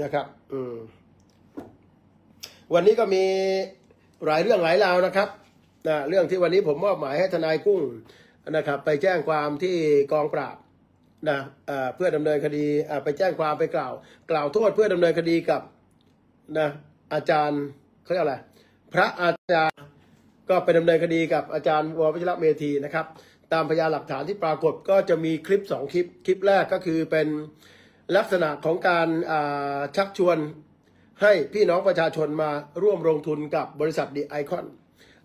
นะครับ อืม วันนี้ก็มีหลายเรื่องหลายราวนะครับนะเรื่องที่วันนี้ผมมอบหมายให้ทนายกุ้งนะครับ ไปแจ้งความที่กองปราบนะเอ่อเพื่อดำเนินคดีไปแจ้งความไปกล่าว กล่าวโทษเพื่อดำเนินคดีกับนะอาจารย์เขาเรียกอะไรพระอาจารย์ก็ไปดำเนินคดีกับอาจารย์ววชิระเมธีนะครับ ตามพยานหลักฐานที่ปรากฏก็จะมีคลิปสองคลิป คลิปแรกก็คือเป็น ลักษณะของการาชักชวนให้พี่น้องประชาชนมาร่วมลงทุนกับบริษัทดีไอคอน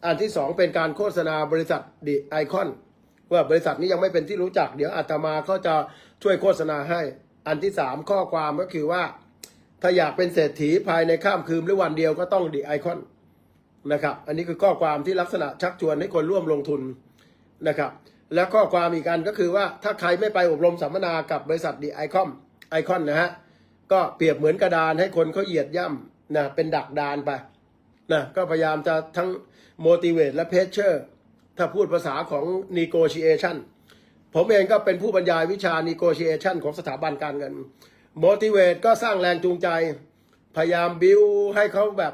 อันที่สองเป็นการโฆษณาบริษัทดีไอคอนว่าบริษัทนี้ยังไม่เป็นที่รู้จัก เดี๋ยวอาตมาเขาจะช่วยโฆษณาให้ อันที่สามข้อความก็คือว่า ถ้าอยากเป็นเศรษฐีภายในข้ามคืนหรือวันเดียวก็ต้องดีไอคอนนะครับอันนี้คือข้อความที่ลักษณะชักชวนให้คนร่วมลงทุนนะครับและข้อความอีกอันก็คือว่าถ้าใครไม่ไปอบรมสัมมนากับบริษัทดีไอคอม ไอคอนนะฮะ ก็เปรียบเหมือนกระดานให้คนเขาเหยียดย่ำนะเป็นดักดานไปนะก็พยายามจะทั้ง motivate และ pressure ถ้าพูดภาษาของ negotiation ผมเองก็เป็นผู้บรรยายวิชา negotiation ของสถาบันการเงิน motivate ก็สร้างแรงจูงใจ พยายามบิวให้เขาแบบ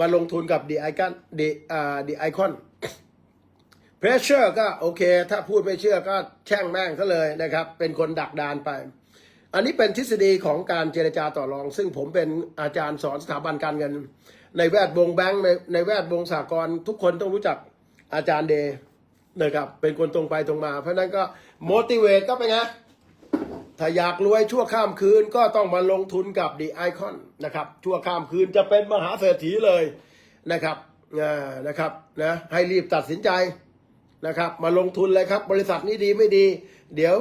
มาลงทุนกับดีไอคอนดีอ่าดีไอคอนเพรสเชอร์ก็โอเค ถ้าพูดไม่เชื่อก็แช่งแม่งซะเลยนะครับ เป็นคนดักดานไป อันนี้เป็นทฤษฎีของการเจรจาต่อรอง ซึ่งผมเป็นอาจารย์สอนสถาบันการเงิน ในแวดวงแบงก์ในในแวดวงสากลทุกคนต้องรู้จักอาจารย์เดย์นะครับเป็นคนตรงไปตรงมา เพราะนั้นก็ motivate ก็เป็นไงถ้าอยากรวยชั่วข้ามคืนก็ต้องมาลงทุนกับดีไอคอนนะครับชั่วข้ามคืนจะเป็นมหาเศรษฐีเลยนะครับนะครับนะให้รีบตัดสินใจนะครับ มาลงทุนเลยครับ บริษัทนี้ดีไม่ดี เดี๋ยว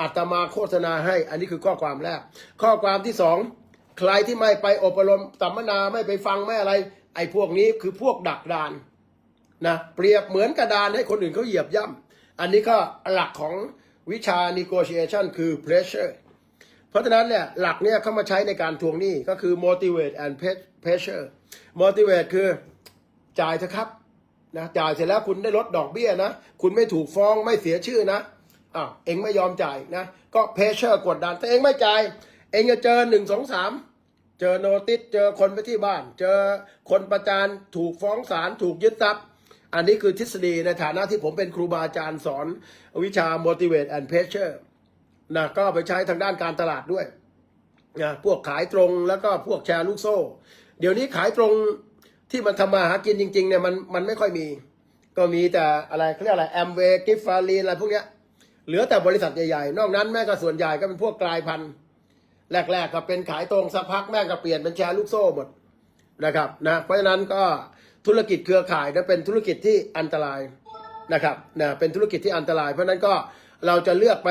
อาตมาโฆษณาให้ อันนี้คือข้อความแรก ข้อความที่สองใครที่ไม่ไปอบรมสัมมนาไม่ไปฟังไม่อะไร ไอ้พวกนี้คือพวกดักดานนะเปรียบเหมือนกระดานให้คนอื่นเขาเหยียบย่ำอันนี้ก็หลักของวิชา negotiation คือ pressure เพราะฉะนั้นเนี่ยหลักเนี่ยเข้ามาใช้ในการทวงหนี้ก็คือ motivate and pressure motivate คือจ่ายเถอะครับนะจ่ายเสร็จแล้วคุณได้ลดดอกเบี้ยนะ คุณไม่ถูกฟ้องไม่เสียชื่อนะ อ้าวเองไม่ยอมจ่ายนะ ก็ pressure กดดันแต่เองไม่จ่าย เองจะเจอหนึ่งสองสามเจอโนติสเจอคนไปที่บ้าน เจอคนประจานถูกฟ้องศาลถูกยึดทรัพย์ อันนี้คือทฤษฎีในฐานะที่ผมเป็นครูบาอาจารย์สอนวิชา motivate and pressure นะก็ไปใช้ทางด้านการตลาดด้วยนะพวกขายตรงแล้วก็พวกแชร์ลูกโซ่ เดี๋ยวนี้ขายตรงที่มันทำมาหากินจริงๆเนี่ยมันมันไม่ค่อยมี ก็มีแต่อะไรเขาเรียกอะไรแอมเวกิฟฟารีอะไรพวกเนี้ย เหลือแต่บริษัทใหญ่ๆ นอกนั้นแม่ก็ส่วนใหญ่ก็เป็นพวกกลายพันธุ์แรกๆก็เป็นขายตรงสักพักแม่ก็เปลี่ยนเป็นแชร์ลูกโซ่หมดนะครับนะเพราะฉะนั้นก็ธุรกิจเครือข่ายนะเป็นธุรกิจที่อันตรายนะครับนะเป็นธุรกิจที่อันตราย เพราะฉะนั้นก็เราจะเลือกไป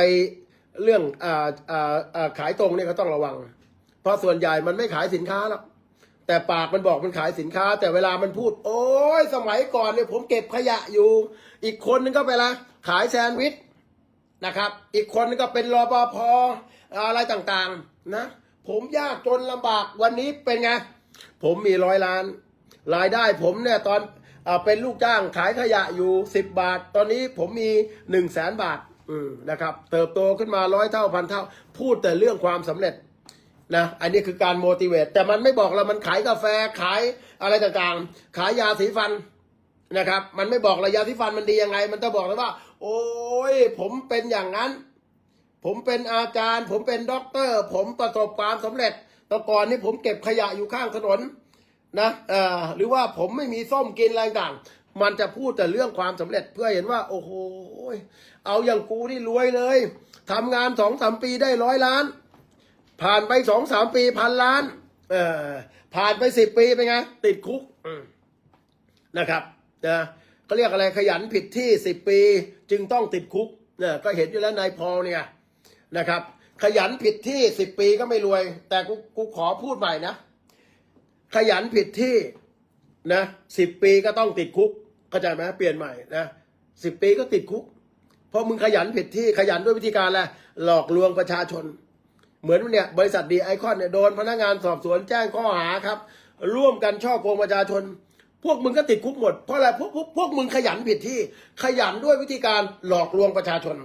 เรื่องอ่าอ่าอ่าขายตรงเนี่ยก็ต้องระวัง เพราะส่วนใหญ่มันไม่ขายสินค้าหรอกแต่ปากมันบอกมันขายสินค้า แต่เวลามันพูด โอ้ยสมัยก่อนเนี่ยผมเก็บขยะอยู่ อีกคนนึงก็ไปละขายแซนด์วิช นะครับ อีกคนก็เป็นรปภอะไรต่างๆนะ ผมยากจนลำบากวันนี้เป็นไง ผมมีร้อยล้าน รายได้ผมเนี่ยตอนอเป็นลูกจ้างขายขยะอยู่สิบบาท ตอนนี้ผมมีหนึ่งแสนบาทนะครับ เติบโตขึ้นมาร้อยเท่าพันเท่า พูดแต่เรื่องความสำเร็จนะอันนี้คือการ motivate แต่มันไม่บอกเรามันขายกาแฟขายอะไรต่างๆ ขายยาสีฟันนะครับ มันไม่บอกระยะที่ฟันมันดียังไง มันจะบอกเลยว่า โอ้ยผมเป็นอย่างนั้น ผมเป็นอาจารย์ ผมเป็นด็อกเตอร์ ผมประสบความสำเร็จแต่ก่อนนี้ผมเก็บขยะอยู่ข้างถนนนะเอ่อหรือว่าผมไม่มีส้มกินอะไรต่างมันจะพูดแต่เรื่องความสำเร็จเพื่อเห็นว่า โอ้โหเอาอย่างกูนี่รวยเลยทำงานสองสามปีได้ร้อยล้าน ผ่านไปสองสามปีพันล้านเออผ่านไปสิบปีเป็นไง ติดคุกนะครับนะ เขาเรียกอะไรขยันผิดที่สิบปี จึงต้องติดคุกเนี่ยก็เห็นอยู่แล้วนายพอลเนี่ยนะครับ ขยันผิดที่สิบปีก็ไม่รวย แต่กูกูขอพูดใหม่นะ ขยันผิดที่นะสิบปีก็ต้องติดคุกเข้าใจไหมเปลี่ยนใหม่นะสิบปีก็ติดคุก เพราะมึงขยันผิดที่ขยันด้วยวิธีการอะไรหลอกลวงประชาชน เหมือนเนี่ยบริษัทดีไอคอนเนี่ยโดนพนักงานสอบสวนแจ้งข้อหาครับ ร่วมกันช่อโกงประชาชน พวกมึงก็ติดคุกหมดเพราะอะไรพวกพวกพวกมึงขยันผิดที่ขยันด้วยวิธีการหลอกลวงประชาชน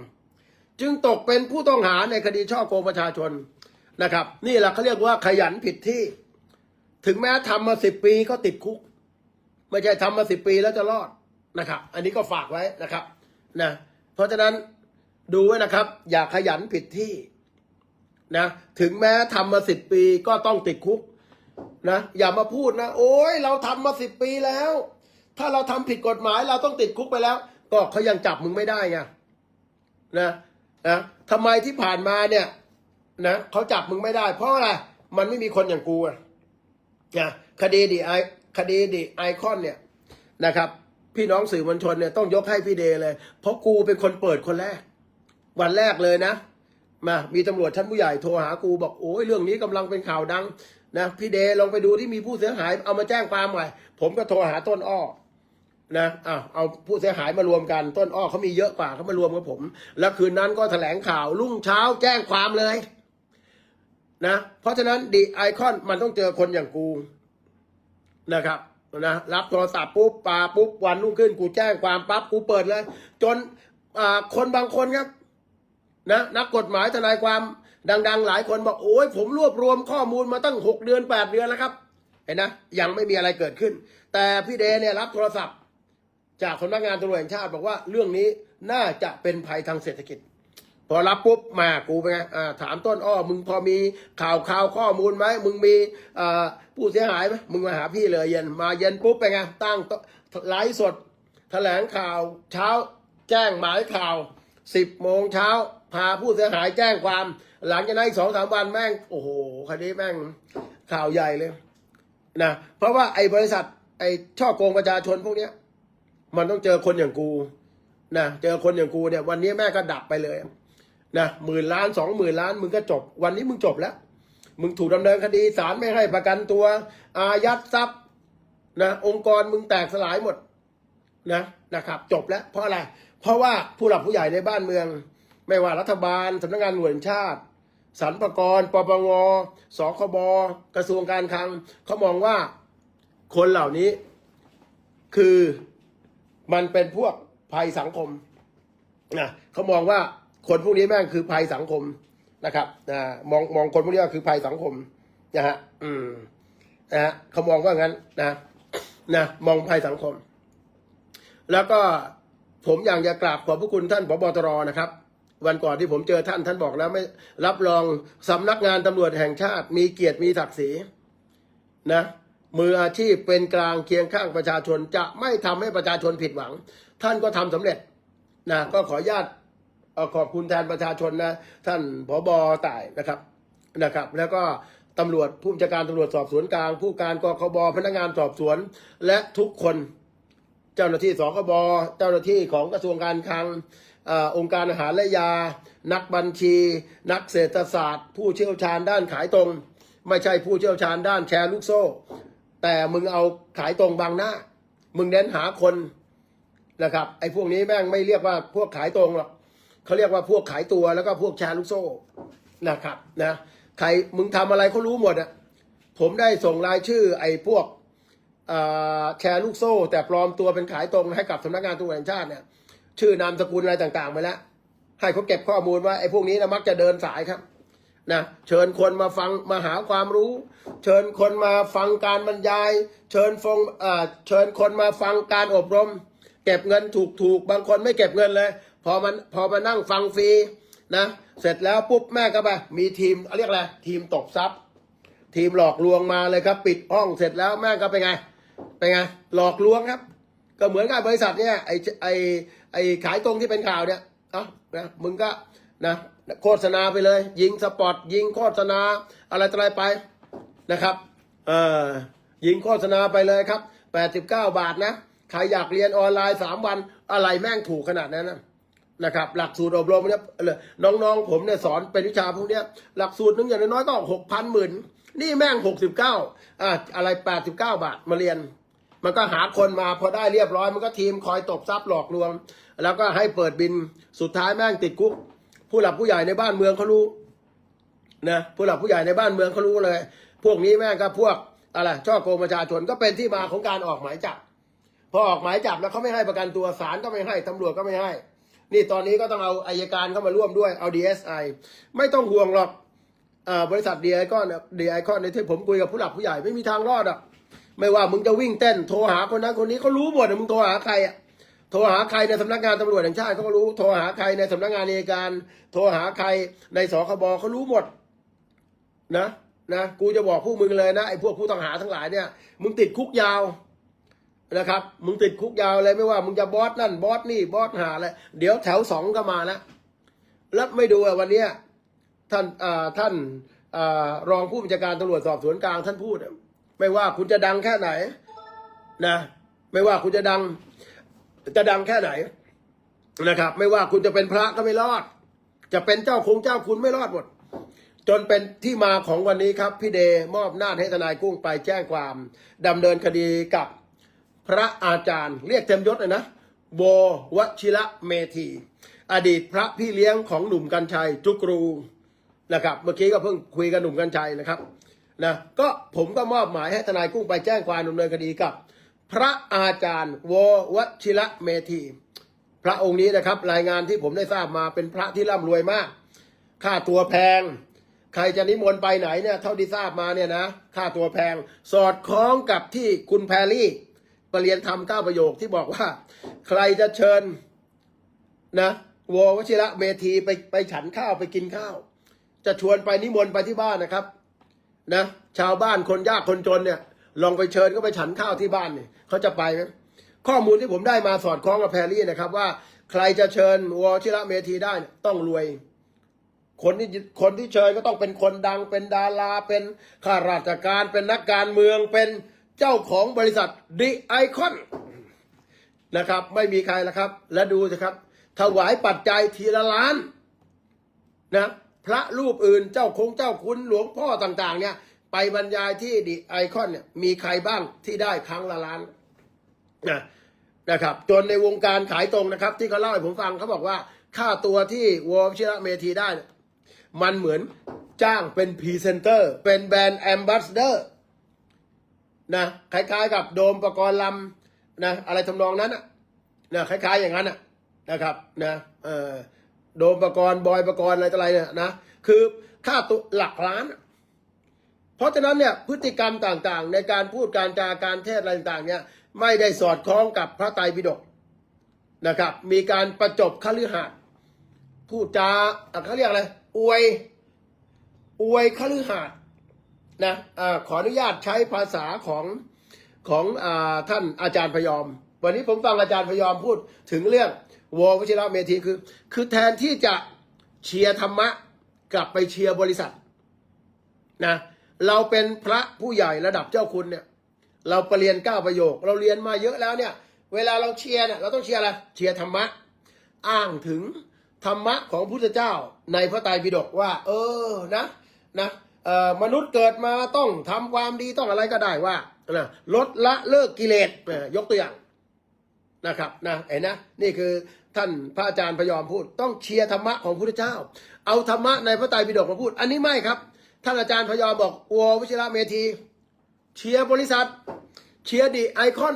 จึงตกเป็นผู้ต้องหาในคดีช่อโกงประชาชนนะครับ นี่แหละเขาเรียกว่าขยันผิดที่ ถึงแม้ทำมาสิบปีก็ติดคุก ไม่ใช่ทำมาสิบปีแล้วจะรอดนะครับ อันนี้ก็ฝากไว้นะครับนะเพราะฉะนั้นดูไว้นะครับ อย่าขยันผิดที่นะถึงแม้ทำมาสิบปีก็ต้องติดคุก นะอย่ามาพูดนะ โอ้ยเราทำมาสิบปีแล้ว ถ้าเราทำผิดกฎหมายเราต้องติดคุกไปแล้ว ก็เขายังจับมึงไม่ได้ไงนะนะทำไมที่ผ่านมาเนี่ยนะเขาจับมึงไม่ได้ เพราะอะไรมันไม่มีคนอย่างกูอะนะคดีดีไอคดีดีไอคอนเนี่ยนะครับ พี่น้องสื่อมวลชนเนี่ยต้องยกให้พี่เดเลย เพราะกูเป็นคนเปิดคนแรก วันแรกเลยนะมามีตำรวจชั้นผู้ใหญ่โทรหากูบอกโอ้ยเรื่องนี้กำลังเป็นข่าวดัง นะพี่เดลองไปดูที่มีผู้เสียหาย เอามาแจ้งความหน่อยผมก็โทรหาต้นอ้อนะอ้าวเอาผู้เสียหายมารวมกัน ต้นอ้อเขามีเยอะกว่าเขามารวมกับผม แล้วคืนนั้นก็แถลงข่าวรุ่งเช้าแจ้งความเลยนะเพราะฉะนั้นดีไอคอนมันต้องเจอคนอย่างกูนะครับนะรับโทรศัพท์ปุ๊บปาปุ๊บวันรุ่งขึ้นกูแจ้งความปั๊บกูเปิดเลย จนอ่าคนบางคนครับนะนักกฎหมายทนายความ ดัง ๆ หลายคนบอกโอ้ยผมรวบรวมข้อมูลมาตั้งหกเดือนแปดเดือนแล้วครับ เห็นนะยังไม่มีอะไรเกิดขึ้น แต่พี่เดเนี่ยรับโทรศัพท์ จากสำนักงานตำรวจแห่งชาติบอกว่าเรื่องนี้น่าจะเป็นภัยทางเศรษฐกิจ พอรับปุ๊บมากูเป็นไงถามต้นอ้อมึงพอมีข่าวข่าวข้อมูลไหมมึงมีผู้เสียหายไหมมึงมาหาพี่เลยเย็นมาเย็นปุ๊บเป็นไงตั้งไลฟ์สดแถลงข่าวเช้าแจ้งหมายข่าวสิบโมงเช้า พาผู้เสียหายแจ้งความ หลังจากนั้นอีกสองสามวันแม่ง โอ้โหคดีแม่งข่าวใหญ่เลยนะเพราะว่าไอ้บริษัท ไอ้ช่อโกงประชาชนพวกเนี้ย มันต้องเจอคนอย่างกูนะเจอคนอย่างกูเนี่ย วันนี้แม่ก็ดับไปเลยนะหมื่นล้านสองหมื่นล้านมึงก็จบ วันนี้มึงจบแล้ว มึงถูกดำเนินคดีศาลไม่ให้ประกันตัว อายัดทรัพย์นะองค์กรมึงแตกสลายหมดนะนะครับ จบแล้วเพราะอะไร เพราะว่าผู้หลักผู้ใหญ่ในบ้านเมือง ไม่ว่ารัฐบาลสำนักงานหน่วยชาติสรรพากรปปงสคบกระทรวงการคลังเขามองว่าคนเหล่านี้ คือมันเป็นพวกภัยสังคมนะเขามองว่าคนพวกนี้แม่งคือภัยสังคมนะครับนะมองมองคนพวกนี้ว่าคือภัยสังคมนะฮะอืมนะฮะเขามองว่างั้นนะนะมองภัยสังคม แล้วก็ผมอยากจะกราบขอบพระคุณท่านผบตรนะครับ วันก่อนที่ผมเจอท่านท่านบอกแล้วไม่รับรองสำนักงานตำรวจแห่งชาติ มีเกียรติมีศักดิ์ศรีนะมืออาชีพเป็นกลางเคียงข้างประชาชนจะไม่ทำให้ประชาชนผิดหวัง ท่านก็ทำสำเร็จนะก็ขออนุญาตเอ่อขอบคุณแทนประชาชนนะท่านผบต่ายนะครับนะครับ แล้วก็ตำรวจผู้บัญชาการตำรวจสอบสวนกลาง ผู้การกคบพนักงานสอบสวน และทุกคน เจ้าหน้าที่สคบเจ้าหน้าที่ของกระทรวงการคลัง องค์การอาหารและยา นักบัญชี นักเศรษฐศาสตร์ ผู้เชี่ยวชาญด้านขายตรง ไม่ใช่ผู้เชี่ยวชาญด้านแชร์ลูกโซ่ แต่มึงเอาขายตรงบางหน้า มึงเน้นหาคนนะครับไอ้พวกนี้แม่งไม่เรียกว่าพวกขายตรงหรอกเขาเรียกว่าพวกขายตัวแล้วก็พวกแชร์ลูกโซ่นะครับนะใครมึงทำอะไรเขารู้หมดอะผมได้ส่งรายชื่อไอ้พวกแชร์ลูกโซ่ แต่ปลอมตัวเป็นขายตรงให้กับสำนักงานตำรวจแห่งชาติเนี่ย ชื่อนามสกุลอะไรต่างๆไปแล้วให้เขาเก็บข้อมูลว่าไอ้พวกนี้นะมักจะเดินสายครับนะเชิญคนมาฟังมาหาความรู้ เชิญคนมาฟังการบรรยาย เชิญฟงอ่าเชิญคนมาฟังการอบรม เก็บเงินถูกถูกๆบางคนไม่เก็บเงินเลย พอมันพอมานั่งฟังฟรีนะเสร็จแล้วปุ๊บแม่ก็ไปมีทีมเรียกอะไรทีมตบทรัพย์ ทีมหลอกลวงมาเลยครับ ปิดห้องเสร็จแล้วแม่ก็เป็นไงเป็นไงหลอกลวงครับ ก็เหมือนกับบริษัทเนี่ยไอไอ ไอ้ขายตรงที่เป็นข่าวเนี่ยเอ้านะมึงก็นะโฆษณาไปเลย ยิงสปอตยิงโฆษณาอะไรต่ออะไรไปนะครับเออยิงโฆษณาไปเลยครับ 89 บาทนะใครอยากเรียนออนไลน์ 3 วันอะไรแม่งถูกขนาดนั้นนะนะครับหลักสูตรอบรมเนี่ยน้องๆ ผมเนี่ยสอนเป็นวิชาพวกเนี้ยหลักสูตรนึงอย่างน้อยก็หกพันหมื่นนี่แม่งหกสิบเก้าอ่าอะไรแปดสิบเก้าบาทมาเรียน มันก็หาคนมาพอได้เรียบร้อย มันก็ทีมคอยตบทรัพย์หลอกลวง แล้วก็ให้เปิดบินสุดท้ายแม่งติดคุก ผู้หลักผู้ใหญ่ในบ้านเมืองเขารู้นะผู้หลักผู้ใหญ่ในบ้านเมืองเขารู้เลย พวกนี้แม่งก็พวกอะไรช่อโกงประชาชนก็เป็นที่มาของการออกหมายจับพอออกหมายจับแล้วเขาไม่ให้ประกันตัวศาลก็ไม่ให้ตำรวจก็ไม่ให้ นี่ตอนนี้ก็ต้องเอาอายการเข้ามาร่วมด้วยเอา DSI ไม่ต้องห่วงหรอกอบริษัทดีไอคอนดีไอคอนในที่ผมคุยกับผู้หลักผู้ใหญ่ไม่มีทางรอดอะ ไม่ว่ามึงจะวิ่งเต้นโทรหาคนนั้นคนนี้เขารู้หมดอะมึงโทรหาใครอะโทรหาใครในสำนักงานตำรวจแห่งชาติเขาก็รู้ โทรหาใครในสำนักงานอัยการ โทรหาใครในสคบเขารู้หมด นะนะกูจะบอกพวกมึงเลยนะไอ้พวกผู้ต้องหาทั้งหลายเนี่ย มึงติดคุกยาวนะครับ มึงติดคุกยาวเลยไม่ว่ามึงจะบอสนั่นบอสนี่บอสหาอะไรเดี๋ยวแถวสองก็มาแล้วแล้วไม่ดูอะวันเนี้ยท่านอ่าท่านอ่ารองผู้บัญชาการตำรวจสอบสวนกลางท่านพูด ไม่ว่าคุณจะดังแค่ไหน นะ ไม่ว่าคุณจะดัง จะดังแค่ไหนนะครับ ไม่ว่าคุณจะเป็นพระก็ไม่รอด จะเป็นเจ้าคงเจ้าคุณไม่รอดหมด จนเป็นที่มาของวันนี้ครับ พี่เดมอบหน้าให้ทนายกุ้งไปแจ้งความดำเนินคดีกับพระอาจารย์ เรียกเต็มยศเลยนะโบวชิระเมธี อดีตพระพี่เลี้ยงของหนุ่มกัญชัยจุกรูนะครับ เมื่อกี้ก็เพิ่งคุยกับหนุ่มกัญชัยนะครับ นะก็ผมก็มอบหมายให้ทนายกุ้งไปแจ้งความดำเนินคดีกับ พระอาจารย์โววชิระเมธีพระองค์นี้นะครับ รายงานที่ผมได้ทราบมาเป็นพระที่ร่ำรวยมาก ค่าตัวแพง ใครจะนิมนต์ไปไหนเนี่ยเท่าที่ทราบมาเนี่ยนะค่าตัวแพง สอดคล้องกับที่คุณแพรรี่ปรเรียนธรรมเก้าประโยคที่บอกว่า ใครจะเชิญนะววชิระเมธีไปไปฉันข้าวไปกินข้าว จะชวนไปนิมนต์ไปที่บ้านนะครับ นะชาวบ้านคนยากคนจนเนี่ย ลองไปเชิญก็ไปฉันข้าวที่บ้านเนี่ยเขาจะไปไหมข้อมูลที่ผมได้มาสอดคล้องกับแพรรี่นะครับ ว่าใครจะเชิญวชิระเมธีได้ต้องรวย คนที่คนที่เชิญก็ต้องเป็นคนดังเป็นดาราเป็นข้าราชการเป็นนักการเมืองเป็นเจ้าของบริษัทดิไอคอนนะครับ ไม่มีใครละครับ และดูสิครับ ถวายปัจจัยทีละล้านนะ พระรูปอื่นเจ้าคงเจ้าคุณหลวงพ่อต่าง ๆ เนี่ย ไปบรรยายที่ดิไอคอนเนี่ยมีใครบ้างที่ได้ครั้งละล้านนะนะครับ จนในวงการขายตรงนะครับ ที่เขาเล่าให้ผมฟังเขาบอกว่า ค่าตัวที่วอลชิระเมธีได้ มันเหมือนจ้างเป็นพรีเซนเตอร์ เป็นแบรนด์แอมบาสเดอร์นะคล้ายๆกับโดมประกรณ์ลำนะอะไรทำนองนั้นนะนะคล้ายๆอย่างนั้นนะนะครับนะเออ โดมประกรณ์บอยประกรณ์อะไรต่ออะไรเนี่ยนะคือค่าตัวหลักล้าน เพราะฉะนั้นเนี่ยพฤติกรรมต่างๆ ในการพูดการจาการเทศอะไรต่างๆเนี่ยไม่ได้สอดคล้องกับพระไตรปิฎกนะครับ มีการประจบคฤหัสถ์พูดจาอะเขาเรียกอะไรอวยอวยคฤหาสน์นะอาขออนุญาตใช้ภาษาของของอาท่านอาจารย์พยอม วันนี้ผมฟังอาจารย์พยอมพูดถึงเรื่อง ววชิระเมธีคือ คือแทนที่จะเชียร์ธรรมะ กลับไปเชียร์บริษัทนะเราเป็นพระผู้ใหญ่ระดับเจ้าคุณเนี่ย เราประเรียนเก้าประโยค เราเรียนมาเยอะแล้วเนี่ย เวลาเราเชียร์เนี่ยเราต้องเชียร์อะไรเชียร์ธรรมะ อ้างถึงธรรมะของพุทธเจ้าในพระไตรปิฎกว่า เออนะนะเอ่อมนุษย์เกิดมาต้องทำความดีต้องอะไรก็ได้ว่านะลดละเลิกกิเลสยกตัวอย่าง นะครับนะเห็นนะนี่คือท่านพระอาจารย์พยอมพูด ต้องเชียร์ธรรมะของพุทธเจ้า เอาธรรมะในพระไตรปิฎกมาพูด อันนี้ไม่ครับ ท่านอาจารย์พยอมบอกอววชิระเมธี เชียร์บริษัท เชียร์ดีไอคอน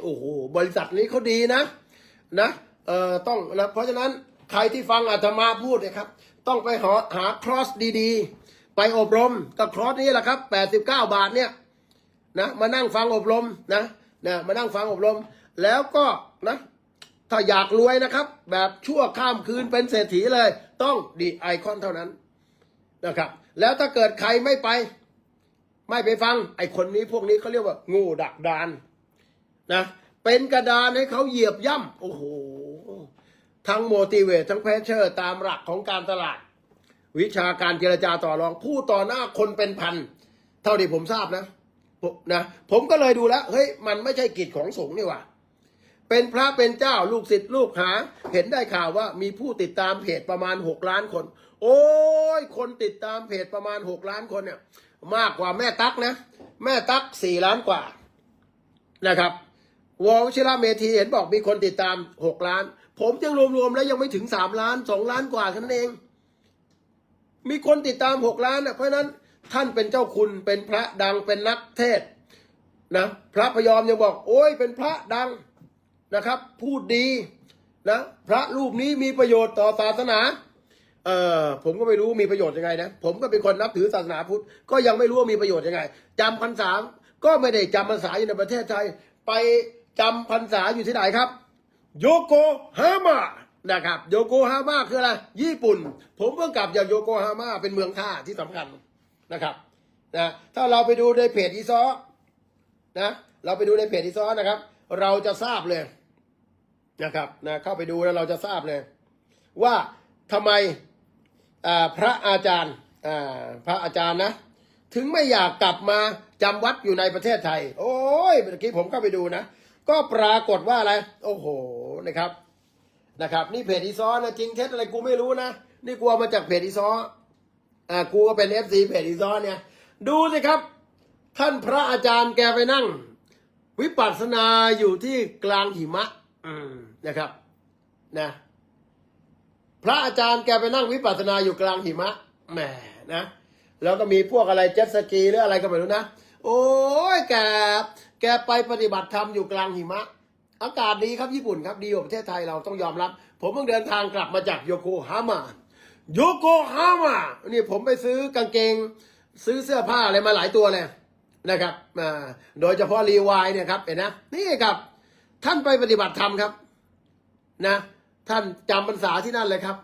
โอ้โหบริษัทนี้เขาดีนะนะเอ่อต้องนะเพราะฉะนั้นใครที่ฟังอาตมาพูดนยครับ ต้องไปหาหาครอสดีๆ ไปอบรมกับครอสนี้แหละครับ89 บาทเนี่ยนะมานั่งฟังอบรมนะนะมานั่งฟังอบรม แล้วก็นะถ้าอยากรวยนะครับ แบบชั่วข้ามคืนเป็นเศรษฐีเลย ต้องดีไอคอนเท่านั้นนะครับ แล้วถ้าเกิดใครไม่ไป ไม่ไปฟัง ไอคนนี้พวกนี้เขาเรียกว่า งูดักดานนะเป็นกระดานให้เขาเหยียบย่ำโอ้โห ทั้งโมติเวตทั้งเพชเชอร์ตามหลักของการตลาด วิชาการเจรจาต่อรองผู้ต่อหน้าคนเป็นพัน เท่าที่ผมทราบนะนะ ผมก็เลยดูแล้ว เฮ้ย มันไม่ใช่กิจของสงฆ์นี่หว่า เป็นพระเป็นเจ้าลูกศิษย์ลูกหา เห็นได้ข่าวว่ามีผู้ติดตามเพจประมาณหกล้านคน โอ้ย คนติดตามเพจประมาณหกล้านคนเนี่ย มากกว่าแม่ตั๊กนะ แม่ตั๊กสี่ล้านกว่านะครับวอลชิระเมธีเห็นบอกมีคนติดตามหกล้าน ผมยังรวมๆแล้วยังไม่ถึงสามล้านสองล้านกว่าแค่นั้นเอง มีคนติดตามหกล้านนะเพราะนั้นท่านเป็นเจ้าคุณเป็นพระดังเป็นนักเทศนะพระพยอมยังบอก โอ้ยเป็นพระดัง นะครับ พูดดีนะพระรูปนี้มีประโยชน์ต่อศาสนาเออผมก็ไม่รู้มีประโยชน์ยังไงนะผมก็เป็นคนนับถือศาสนาพุทธก็ยังไม่รู้ว่ามีประโยชน์ยังไงจำพรรษาก็ไม่ได้จำพรรษาอยู่ในประเทศไทย ไปจำพรรษาอยู่ที่ไหนครับ โยโกฮาม่านะครับโยโกฮาม่าคืออะไรญี่ปุ่น ผมเพิ่งกลับจากโยโกฮาม่าเป็นเมืองท่าที่สำคัญนะครับนะถ้าเราไปดูในเพจอีซอนะเราไปดูในเพจอีซอนะครับ เราจะทราบเลย นะครับนะเข้าไปดูแล้วเราจะทราบเลยว่าทำไมพระอาจารย์พระอาจารย์นะ ถึงไม่อยากกลับมาจำวัดอยู่ในประเทศไทย โอ้ยเมื่อกี้ผมเข้าไปดูนะ ก็ปรากฏว่าอะไร โอ้โหนะครับนะครับ นี่เพจอีซอนะจริงเท็จอะไรกูไม่รู้นะ นี่กูเอามาจากเพจอีซออ่ากูก็เป็นเอฟซีเพจอีซอเนี่ย ดูสิครับ ท่านพระอาจารย์แกไปนั่ง วิปัสสนาอยู่ที่กลางหิมะ อืม นะครับนะพระอาจารย์แกไปนั่งวิปัสสนาอยู่กลางหิมะแหมนะแล้วก็มีพวกอะไรเจ็ตสกีหรืออะไรก็ไม่รู้นะ โอ้ยแกแกไปปฏิบัติธรรมอยู่กลางหิมะ อากาศดีครับญี่ปุ่นครับดีกว่าประเทศไทยเราต้องยอมรับ ผมเพิ่งเดินทางกลับมาจากโยโกฮาม่าโยโกฮาม่านี่ผมไปซื้อกางเกง ซื้อเสื้อผ้าอะไรมาหลายตัวเลยนะครับโดยเฉพาะรีวายเนี่ยครับเห็นนะนี่ครับ ท่านไปปฏิบัติธรรมครับ นะ ท่านจำพรรษาที่นั่นเลยครับ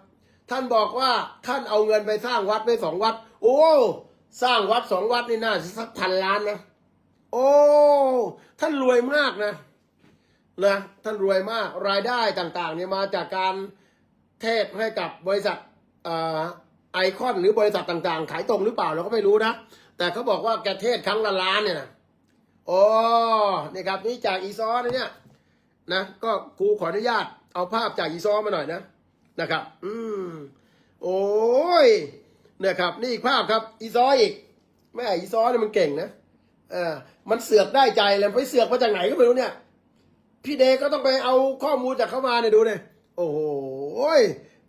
ท่านบอกว่าท่านเอาเงินไปสร้างวัดไปสองวัด โอ้ สร้างวัดสองวัดนี่น่าจะสักพันล้านนะโอ้ ท่านรวยมากนะนะท่านรวยมากรายได้ต่างๆเนี่ยมาจากการเทศให้กับบริษัทไอคอนหรือบริษัทต่างๆ ขายตรงหรือเปล่าเราก็ไม่รู้นะ แต่เขาบอกว่าแกเทศครั้งละล้านเนี่ยนะโอ้นี่ครับนี่จากอีซอนเนี่ยนะก็ครูขออนุญาต เอาภาพจากอีซอมาหน่อยนะนะครับ อืมโอ้ยนะครับ นี่อีกภาพครับ อีซออีกแม่อีซอเนี่ยมันเก่งนะเออมันเสือกได้ใจเลยไปเสือกมาจากไหนก็ไม่รู้เนี่ย พี่เดก็ต้องไปเอาข้อมูลจากเขามาเนี่ยดูเนี่ยโอ้โห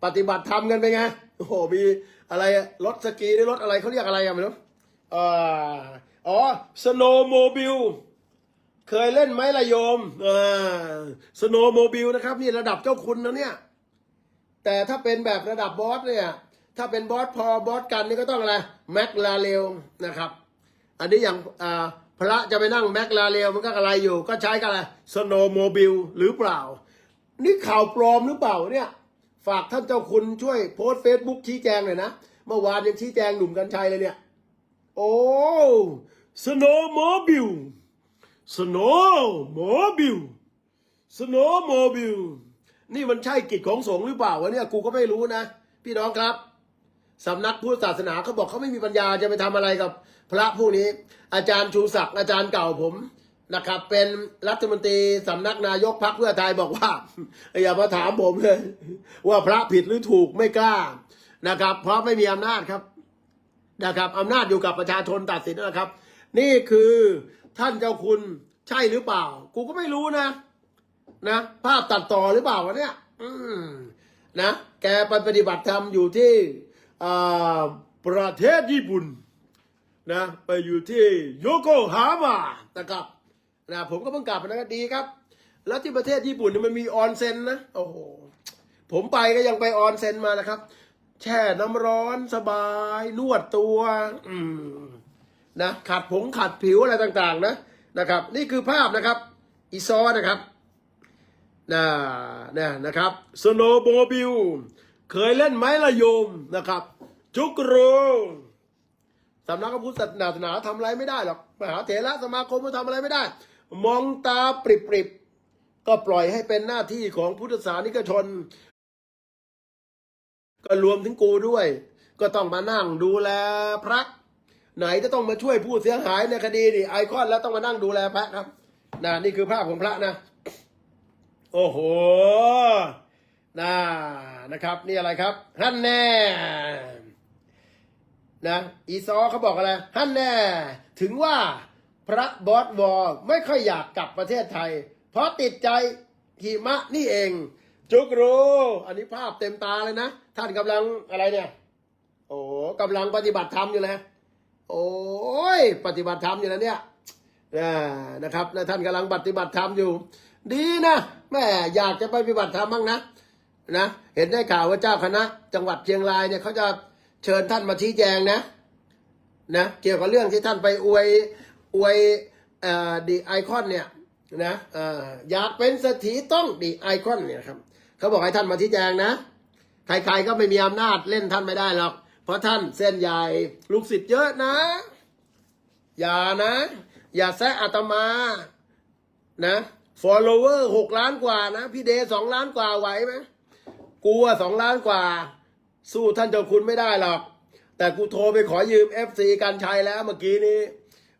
ปฏิบัติธรรมกันไปไงโอ้โหมีอะไรรถสกีหรือรถอะไรเขาเรียกอะไรอะไม่รู้อ่ออ๋อสโนโมบิล เคยเล่นไหมล่ะโยมสโนโมบิลนะครับ นี่ระดับเจ้าคุณนะเนี่ย แต่ถ้าเป็นแบบระดับบอสเนี่ย ถ้าเป็นบอสพอบอสกันนี่ก็ต้องอะไรแม็กลาเรลนะครับ อันนี้อย่างอ่าพระจะไปนั่งแม็กลาเรลมันก็อะไรอยู่ ก็ใช้กันอะไรสโนโมบิลหรือเปล่า นี่ข่าวปลอมหรือเปล่าเนี่ย ฝากท่านเจ้าคุณช่วยโพสเฟซบุ๊กชี้แจงหน่อยนะเมื่อวานยังชี้แจงหนุ่มกัญชัยเลยเนี่ย โอ้สโนโมบิล สโนโมบิลสโนโมบิลนี่มันใช่กิจของสงฆ์หรือเปล่าวะเนี่ยกูก็ไม่รู้นะ พี่น้องครับสำนักพุทธศาสนาเขาบอกเขาไม่มีปัญญาจะไปทำอะไรกับ พระผู้นี้ อาจารย์ชูศักดิ์อาจารย์เก่าผมนะครับ เป็นรัฐมนตรีสำนักนายกพรรคเพื่อไทยบอกว่า อย่ามาถามผมเลยว่าพระผิดหรือถูกไม่กล้านะครับ เพราะไม่มีอำนาจครับนะครับอำนาจอยู่กับประชาชนตัดสินนะครับ นี่คือ ท่านเจ้าคุณใช่หรือเปล่า กูก็ไม่รู้นะ นะ ภาพตัดต่อหรือเปล่าวะเนี่ย อืมนะ แกไปปฏิบัติธรรมอยู่ที่ประเทศญี่ปุ่นนะ ไปอยู่ที่โยโกฮาม่านะครับนะผมก็เพิ่งกลับมานะดีครับ แล้วที่ประเทศญี่ปุ่นมันมีออนเซ็นนะ โอ้โห ผมไปก็ยังไปออนเซ็นมานะครับ แช่น้ำร้อนสบายนวดตัว อืม นะขัดผงขัดผิวอะไรต่างๆนะนะครับ นี่คือภาพนะครับอีซอนะครับนะนะนะครับสโนโมบิลเคยเล่นไหมละโยมนะครับ จุกโรสำนักพระพุทธศาสนาทำอะไรไม่ได้หรอกมหาเถระสมาคมมันทำอะไรไม่ได้ มองตาปริบๆก็ปล่อยให้เป็นหน้าที่ของพุทธศาสนิกชน ก็รวมถึงกูด้วย ก็ต้องมานั่งดูแลพระ ไหนจะต้องมาช่วยผู้เสียหายในคดีนี่ไอคอนแล้วต้องมานั่งดูแลพระครับนะนี่คือภาพของพระนะ โอ้โหนะนะครับ นี่อะไรครับฮั่นแน่นะอีซอเขาบอกอะไรฮั่นแน่ ถึงว่าพระบอสวอลไม่ค่อยอยากกลับประเทศไทย เพราะติดใจหิมะนี่เอง จุกรูอันนี้ภาพเต็มตาเลยนะ ท่านกำลังอะไรเนี่ย โอ้กำลังปฏิบัติธรรมอยู่เลย โอ้ยปฏิบัติธรรมอยู่แล้วเนี่ยนะครับแล้วท่านกำลังปฏิบัติธรรมอยู่ ดีนะแม่อยากจะไปปฏิบัติธรรมบ้างนะนะเห็นได้ข่าวว่าเจ้าคณะ จังหวัดเชียงรายเนี่ยเขาจะเชิญท่านมาชี้แจงนะนะเกี่ยวกับเรื่องที่ท่านไปอวยอวยดีไอคอนเนี่ยนะอออยากเป็นเศรษฐีต้องดีไอคอนเนี่ยครับเขาบอกให้ท่านมาชี้แจงนะใครๆก็ไม่มีอำนาจเล่นท่านไม่ได้หรอก เพราะท่านเส้นใหญ่ลูกศิษย์เยอะนะ อย่านะ อย่าแซะอาตมา นะ follower หกล้านกว่านะ พี่เดสองล้านกว่าไหวไหมกูอะสองล้านกว่า สู้ท่านเจ้าคุณไม่ได้หรอก แต่กูโทรไปขอยืม FC กันชัยแล้วเมื่อกี้นี้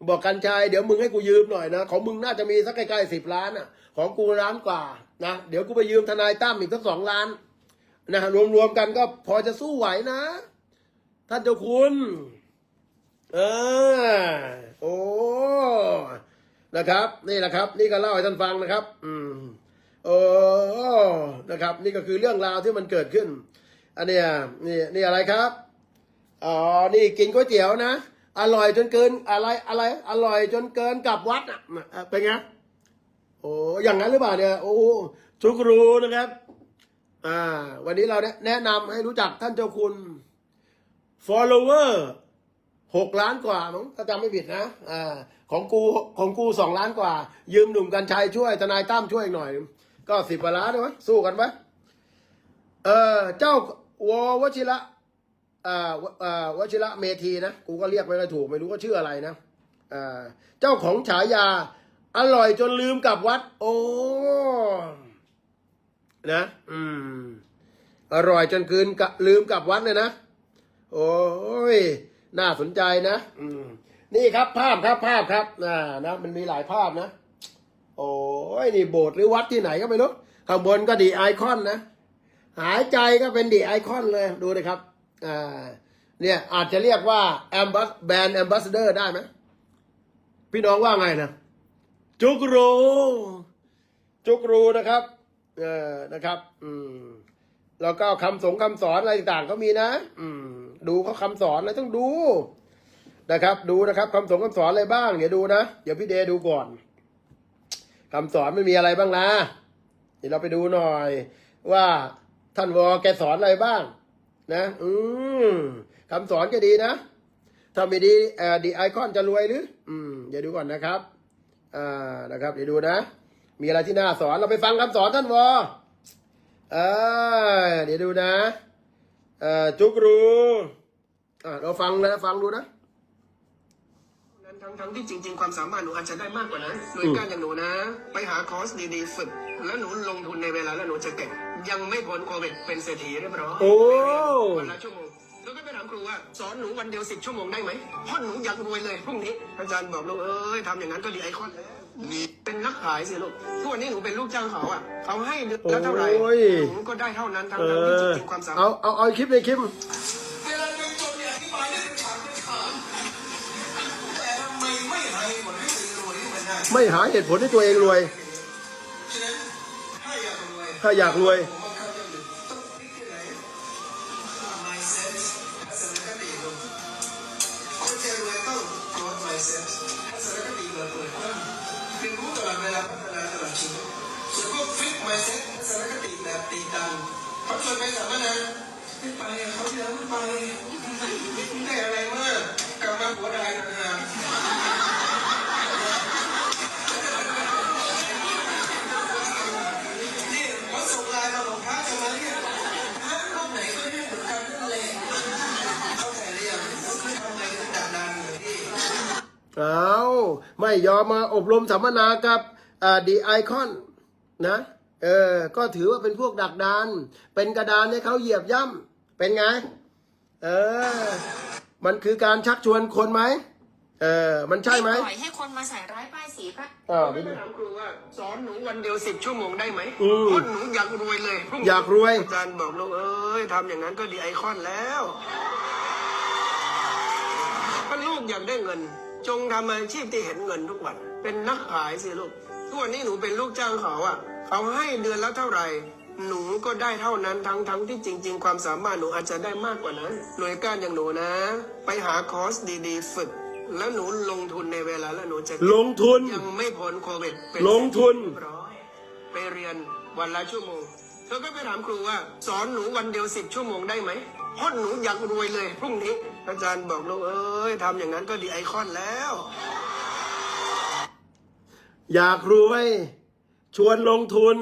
บอกกันชัยเดี๋ยวมึงให้กูยืมหน่อยนะ ของมึงน่าจะมีสักใกล้ๆสิบล้านอะ ของกูล้านกว่านะเดี๋ยวกูไปยืมทนายตั้มอีกสักสองล้านนะรวมๆกันก็พอจะสู้ไหวนะ ท่านเจ้าคุณ เออ โอ้ นะครับ นี่แหละครับ นี่ก็เล่าให้ท่านฟังนะครับ อืมโอ้นะครับ นี่ก็คือเรื่องราวที่มันเกิดขึ้น อันเนี้ยนี่นี่อะไรครับ อ๋อ นี่กินก๋วยเตี๋ยวนะ อร่อยจนเกินอะไรอะไร อร่อยจนเกินกลับวัดอะอะ เป็นไง โอ้อย่างนั้นหรือเปล่าเนี่ย โอ้ทุกรู้นะครับ อ่า วันนี้เราแนะนำให้รู้จักท่านเจ้าคุณ follower หกล้านกว่ามั้งถ้าจำไม่ผิดนะอ่าของกูของกูสองล้านกว่า ยืมหนุ่มกัญชัยช่วยทนายตั้มช่วยอีกหน่อย ก็สิบล้านได้ไหมสู้กันไหมเออเจ้าววชิระอ่าวอ่าวชิระเมธีนะกูก็เรียกไม่ค่อยถูกไม่รู้ว่าชื่ออะไรนะอ่าเจ้าของฉายา อร่อยจนลืมกับวัด โอ้นะ อืม อร่อยจนคืนกะลืมกับวัดเลยนะ โอ้ย น่าสนใจนะ อืม นี่ครับภาพครับภาพครับน่านะ มันมีหลายภาพนะ โอ้ย นี่โบสถ์หรือวัดที่ไหนก็ไม่รู้ ข้างบนก็ดีไอคอนนะ หายใจก็เป็นดีไอคอนเลย ดูนะครับ อ่า เนี่ยอาจจะเรียกว่าแอมบัสแบรนด์แอมบาสเดอร์ได้ไหมพี่น้องว่าไงนะจุกรูจุกรูนะครับ เออนะครับ อืม แล้วก็คำสงคำสอนอะไรต่างๆก็มีนะ อืม ดูเขาคำสอนอะไรต้องดูนะครับ ดูนะครับคำสงคำสอนอะไรบ้างเดี๋ยวดูนะเดี๋ยวพี่เดดูก่อนคำสอนไม่มีอะไรบ้างนะเดี๋ยวเราไปดูหน่อย ว่าท่านวอแกสอนอะไรบ้าง นะ อืมคำสอนก็ดีนะถ้าไม่ดีเอ่อดีไอคอนจะรวยหรือ อืมเดี๋ยวดูก่อนนะครับอ่านะครับ เดี๋ยวดูนะ มีอะไรที่น่าสอนเราไปฟังคำสอนท่านวอเออเดี๋ยวดูนะ จุกรูอ่าเราฟังนะฟังดูนะนั้นทั้งทั้งที่จริง ๆ ความสามารถหนูอาจจะได้มากกว่านั้นหน่วยการอย่างหนูนะ ไปหาคอร์สดีๆฝึก แล้วหนูลงทุนในเวลาแล้วหนูจะเก่ง ยังไม่พ้นโควิดเป็นเศรษฐีเรียบร้อยโอ้วันละชั่วโมงแล้วก็ไปถามครูว่าสอนหนูวันเดียวสิบชั่วโมงได้ไหมเพ่อหนูอยากรวยเลยพรุ่งนี้อาจารย์บอกลูกเอ้ยทำอย่างนั้นก็ดีไอคอนแล้วนี่ เป็นนักขายสิลูกทุกวันนี้หนูเป็นลูกจ้างเขาอะเขาให้เดือนละเท่าไหร่โอ้ย หนูก็ได้เท่านั้นทั้งเอทั้งที่จอริงๆความสามารถ เอาเอาเอาคลิปในคลิป เวลาเป็นจนเนี่ยอธิบายได้เป็นฉากเป็นฉากแต่ทำไมไม่ให้ผลให้ตัวเองรวยให้มันได้ไม่หาเหตุผลให้ตัวเองรวย ฉะนั้นถ้าอยากรวย ถ้าอยากรวย ไปอะเขาเยอะไม่ไปได้อะไรมากกลับมาหัวได้ต่างหากนี่เขาส่งไลน์มาบอกพระจะมาเรียกพระรูปไหนก็เรียกเหมือนกันนั่นแหละเข้าใจหรือยังคือทำไมถึงดักดันเหมือนที่เอาไม่ยอมมาอบรมสัมมนากับดีไอคอนนะ เออ ก็ถือว่าเป็นพวกดักดาน เป็นกระดานให้เขาเหยียบย่ำ เป็นไง เออ มันคือการชักชวนคนไหม เออ มันใช่ไหม ปล่อยให้คนมาใส่ร้ายป้ายสีพระอ้าวก็ไปถามครูว่าสอนหนูวันเดียวสิบชั่วโมงได้ไหมอืมเพราะหนูอยากรวยเลยพรุ่งนี้อยากรวย อาจารย์บอกลูกเอ้ยทำอย่างนั้นก็ดีไอคอนแล้วถ้าลูกอยากได้เงิน จงทำอาชีพที่เห็นเงินทุกวัน เป็นนักขายสิลูกทุกวันนี้หนูเป็นลูกจ้างเขาอะเขาให้เดือนละเท่าไหร่ หนูก็ได้เท่านั้นทั้งทั้งที่จริง ๆ ความสามารถหนูอาจจะได้มากกว่านั้นหน่วยการอย่างหนูนะ ไปหาคอร์สดีๆ ฝึก แล้วหนูลงทุนในเวลาแล้วหนูจะลงทุน ยังไม่พ้นโควิดเป็นลงทุน เรียบร้อยไปเรียนวันละชั่วโมง เธอก็ไปถามครูว่า สอนหนูวันเดียวสิบชั่วโมงได้ไหมเพราะหนูอยากรวยเลยพรุ่งนี้ อาจารย์บอกลูกเอ้ยทำอย่างนั้นก็ดีไอคอนแล้ว อยากรวย ชวนลงทุน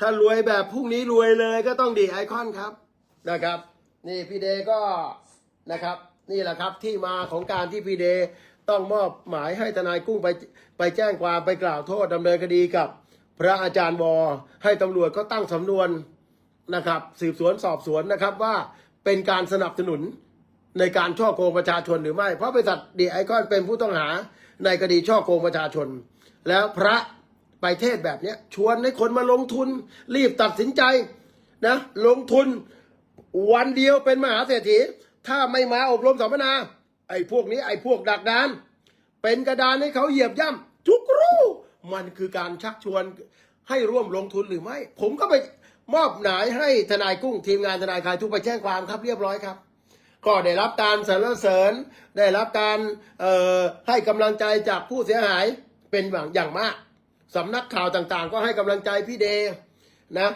ถ้ารวยแบบพรุ่งนี้รวยเลยก็ต้องดีไอคอนครับนะครับ นี่พี่เดก็นะครับ นี่แหละครับที่มาของการที่พี่เดต้องมอบหมายให้ทนายกุ้งไปไปแจ้งความไปกล่าวโทษดำเนินคดีกับ พระอาจารย์วอให้ตำรวจก็ตั้งสำนวนนะครับ สืบสวนสอบสวนนะครับว่าเป็นการสนับสนุนในการช่อโกงประชาชนหรือไม่ เพราะบริษัทดีไอคอนเป็นผู้ต้องหาในคดีช่อโกงประชาชน แล้วพระ ไปเทศแบบเนี้ยชวนให้คนมาลงทุน รีบตัดสินใจนะลงทุนวันเดียวเป็นมหาเศรษฐี ถ้าไม่มาอบรมสัมมนา ไอ้พวกนี้ไอ้พวกดักดาน เป็นกระดานให้เขาเหยียบย่ำทุกรู้มันคือการชักชวนให้ร่วมลงทุนหรือไม่ ผมก็ไปมอบหมายให้ทนายกุ้งทีมงานทนายคลายทุกไปแจ้งความครับเรียบร้อยครับ ก็ได้รับการสรรเสริญ ได้รับการให้กำลังใจจากผู้เสียหายเป็นอย่างมาก สำนักข่าวต่างๆ ก็ให้กำลังใจพี่เดนะ